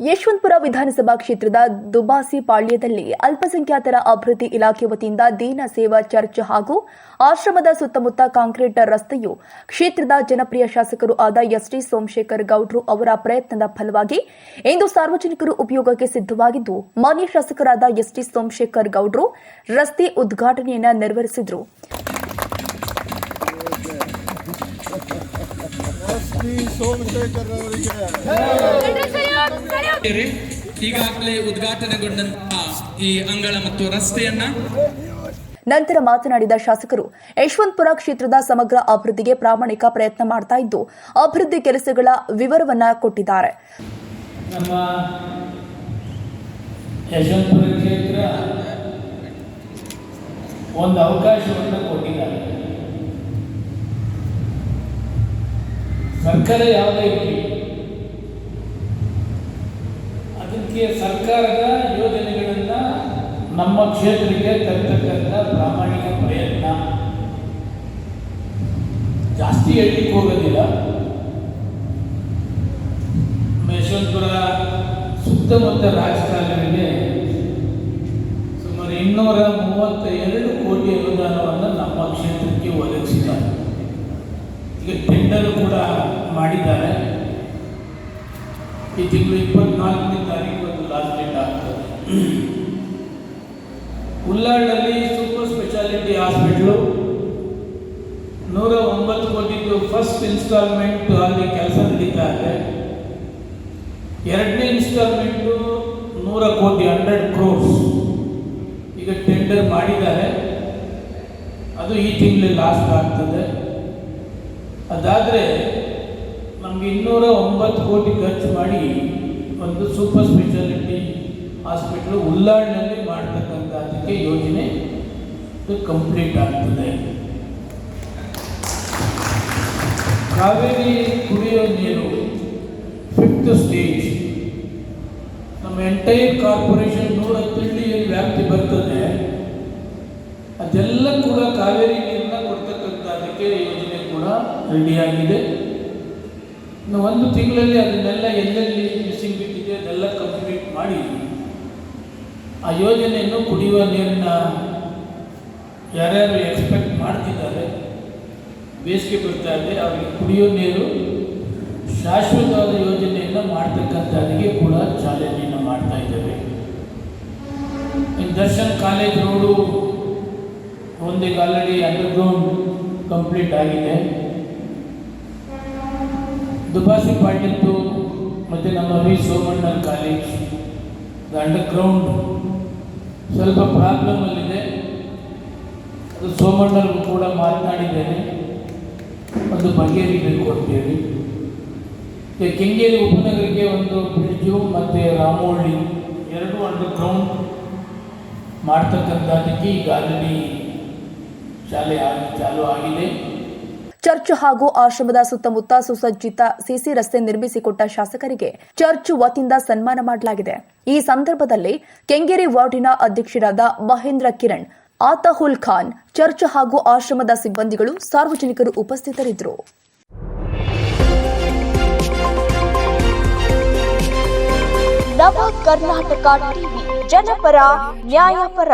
ಯಶವಂತಪುರ ವಿಧಾನಸಭಾ ಕ್ಷೇತ್ರದ ದುಬಾಸಿ ಪಾಳ್ಯದಲ್ಲಿ ಅಲ್ಪಸಂಖ್ಯಾತರ ಅಭಿವೃದ್ಧಿ ಇಲಾಖೆ ವತಿಯಿಂದ ದೀನ ಸೇವಾ ಚರ್ಚ್ ಹಾಗೂ ಆಶ್ರಮದ ಸುತ್ತಮುತ್ತ ಕಾಂಕ್ರೀಟ್ ರಸ್ತೆಯು ಕ್ಷೇತ್ರದ ಜನಪ್ರಿಯ ಶಾಸಕರು ಆದ ಎಸ್ಟಿ ಸೋಮಶೇಖರ್ ಗೌಡ್ರು ಅವರ ಪ್ರಯತ್ನದ ಫಲವಾಗಿ ಇಂದು ಸಾರ್ವಜನಿಕರು ಉಪಯೋಗಕ್ಕೆ ಸಿದ್ದವಾಗಿದ್ದು ಮಾನ್ಯ ಶಾಸಕರಾದ ಎಸ್ಟಿ ಸೋಮಶೇಖರ್ ಗೌಡ್ರು ರಸ್ತೆ ಉದ್ಘಾಟನೆಯನ್ನ ನೆರವೇರಿಸಿದರು. ಸೋಮಶೇಖರ್ ಅವರಿಗೆ. ಇರಿ. ಈಗಾಗಲೇ ಉದ್ಘಾಟನೆಗೊಂಡಂತಹ ಈ ಅಂಗಳ ಮತ್ತು ರಸ್ತೆಯನ್ನ ನಂತರ ಮಾತನಾಡಿದ ಶಾಸಕರು ಯಶವಂತಪುರ ಕ್ಷೇತ್ರದ ಸಮಗ್ರ ಅಭಿವೃದ್ಧಿಗೆ ಪ್ರಾಮಾಣಿಕ ಪ್ರಯತ್ನ ಮಾಡ್ತಾ ಇದ್ದು ಅಭಿವೃದ್ಧಿ ಕೆಲಸಗಳ ವಿವರವನ್ನ ಕೊಟ್ಟಿದ್ದಾರೆ ನಮ್ಮ ಯಶವಂತಪುರ ಕ್ಷೇತ್ರ ಒಂದು ಅವಕಾಶವನ್ನು ಕೊಟ್ಟಿದ್ದಾರೆ ಸರ್ಕಾರ ಯಾವುದೇ ಇರಲಿ ಅದಕ್ಕೆ ಸರ್ಕಾರದ ಯೋಜನೆಗಳನ್ನು ನಮ್ಮ ಕ್ಷೇತ್ರಕ್ಕೆ ತರ್ತಕ್ಕಂಥ ಪ್ರಾಮಾಣಿಕ ಪ್ರಯತ್ನ. ಜಾಸ್ತಿ ಹೇಳಲಿಕ್ಕೆ ಹೋಗೋದಿಲ್ಲ. ಯಶವಂತಪುರ ಸುತ್ತಮುತ್ತ ರಾಜಕಾರಣಿಗೆ ಸುಮಾರು ಇನ್ನೂರ ಮೂವತ್ತ ಎರಡು ಕೋಟಿ ಅನುದಾನವನ್ನು ನಮ್ಮ ಕ್ಷೇತ್ರಕ್ಕೆ ಒದಗಿಸಿದ್ದಾರೆ. ಈಗ ಟೆಂಡರ್ ಕೂಡ ಮಾಡಿದ್ದಾರೆ. ಈ ತಿಂಗಳು ಇಪ್ಪತ್ನಾಲ್ಕನೇ ತಾರೀಕು ಒಂದು ಲಾಸ್ಟ್ ಡೇಟ್ ಆಗ್ತದೆ. ಉಲ್ಲಾಳಲ್ಲಿ ಸೂಪರ್ ಸ್ಪೆಷಾಲಿಟಿ ಹಾಸ್ಪಿಟ್ಲು ನೂರ ಒಂಬತ್ತು ಕೋಟಿದ್ದು ಫಸ್ಟ್ ಇನ್ಸ್ಟಾಲ್ಮೆಂಟ್ ಅಲ್ಲಿ ಕೆಲಸ ನಡೀತಾ ಇದೆ. ಎರಡನೇ ಇನ್ಸ್ಟಾಲ್ಮೆಂಟು ನೂರ ಕೋಟಿ ಹಂಡ್ರೆಡ್ ಕ್ರೋರ್ಸ್ ಈಗ ಟೆಂಡರ್ ಮಾಡಿದ್ದಾರೆ. ಅದು ಈ ತಿಂಗಳಲ್ಲಿ ಲಾಸ್ಟ್ ಆಗ್ತದೆ. ಅದಾದರೆ ನಮಗೆ ಇನ್ನೂರ ಒಂಬತ್ತು ಕೋಟಿ ಖರ್ಚು ಮಾಡಿ ಒಂದು ಸೂಪರ್ ಸ್ಪೆಷಾಲಿಟಿ ಹಾಸ್ಪಿಟ್ಲು ಉಲ್ಲಾಡ್ನಲ್ಲಿ ಮಾಡ್ತಕ್ಕಂಥ ಅದಕ್ಕೆ ಯೋಜನೆ ಕಂಪ್ಲೀಟ್ ಆಗ್ತದೆ. ಕಾವೇರಿ ಕುಡಿಯೋ ನೀರು ಫಿಫ್ತ್ ಸ್ಟೇಜ್ ನಮ್ಮ ಎಂಟೈರ್ ಕಾರ್ಪೊರೇಷನ್ ನೂರ ಹತ್ತಳ್ಳಿ ವ್ಯಾಪ್ತಿ ಬರ್ತದೆ. ಅದೆಲ್ಲ ಕೂಡ ಕಾವೇರಿ ನೀರನ್ನ ಕೊಡ್ತಕ್ಕಂಥ ಅದಕ್ಕೆ ಯೋಜನೆ ಕೂಡ ರೆಡಿಯಾಗಿದೆ ಇನ್ನು ಒಂದು ತಿಂಗಳಲ್ಲಿ ಅದನ್ನೆಲ್ಲ ಎಲ್ಲೆಲ್ಲಿ ಮಿಷಿನ್ ಬಿಟ್ಟಿದೆ ಅದೆಲ್ಲ ಕಂಪ್ಲೀಟ್ ಮಾಡಿ ಆ ಯೋಜನೆಯನ್ನು ಕುಡಿಯುವ ನೀರನ್ನ ಯಾರ್ಯಾರು ಎಕ್ಸ್ಪೆಕ್ಟ್ ಮಾಡ್ತಿದ್ದಾರೆ, ಬೇಸಿಗೆ ಬರ್ತಾ ಇದೆ, ಅವರಿಗೆ ಕುಡಿಯೋ ನೀರು ಶಾಶ್ವತವಾದ ಯೋಜನೆಯನ್ನು ಮಾಡ್ತಕ್ಕಂಥದ್ದಿಗೆ ಕೂಡ ಚಾಲೆಂಜನ್ನು ಮಾಡ್ತಾ ಇದ್ದೇವೆ. ದರ್ಶನ್ ಕಾಲೇಜ್ ರೋಡು ಒಂದೀಗ ಆಲ್ರೆಡಿ ಅಂಡರ್ಗ್ರೌಂಡ್ ಕಂಪ್ಲೀಟ್ ಆಗಿದೆ. ದುಬಾಸಿ ಪಾಟೀಲ್ದು ಮತ್ತು ನಮ್ಮ ವಿ ಸೋಮಣ್ಣನ್ ಕಾಲೇಜ್ ಅಂಡರ್ಗ್ರೌಂಡ್ ಸ್ವಲ್ಪ ಪ್ರಾಬ್ಲಮಲ್ಲಿದೆ ಅದು ಸೋಮಣ್ಣರು ಕೂಡ ಮಾತನಾಡಿದ್ದೇನೆ. ಒಂದು ಬಗೆಹರಿಬೇಕು ಈಗ ಕೆಂಗೇರಿ ಉಪನಗರಕ್ಕೆ ಒಂದು ಬ್ರಿಡ್ಜು ಮತ್ತು ರಾಮೋಳ್ಳಿ ಎರಡು ಅಂಡರ್ಗ್ರೌಂಡ್ ಮಾಡ್ತಕ್ಕಂಥದ್ದಕ್ಕೆ ಈಗ ಆಲ್ರೆಡಿ ಶಾಲೆ ಆಗಿ, ಚಾಲು ಆಗಿದೆ. ಚರ್ಚ್ ಹಾಗೂ ಆಶ್ರಮದ ಸುತ್ತಮುತ್ತ ಸುಸಜ್ಜಿತ ಸಿಸಿ ರಸ್ತೆ ನಿರ್ಮಿಸಿಕೊಟ್ಟ ಶಾಸಕರಿಗೆ ಚರ್ಚ್ ವತಿಯಿಂದ ಸನ್ಮಾನ ಮಾಡಲಾಗಿದೆ. ಈ ಸಂದರ್ಭದಲ್ಲಿ ಕೆಂಗೇರಿ ವಾರ್ಡಿನ ಅಧ್ಯಕ್ಷರಾದ ಮಹೇಂದ್ರ ಕಿರಣ್, ಆತಹುಲ್ ಖಾನ್, ಚರ್ಚ್ ಹಾಗೂ ಆಶ್ರಮದ ಸಿಬ್ಬಂದಿಗಳು ಸಾರ್ವಜನಿಕರು ಉಪಸ್ಥಿತರಿದ್ದರು. ನವ ಕರ್ನಾಟಕ ಟಿವಿ, ಜನಪರ, ನ್ಯಾಯಪರ.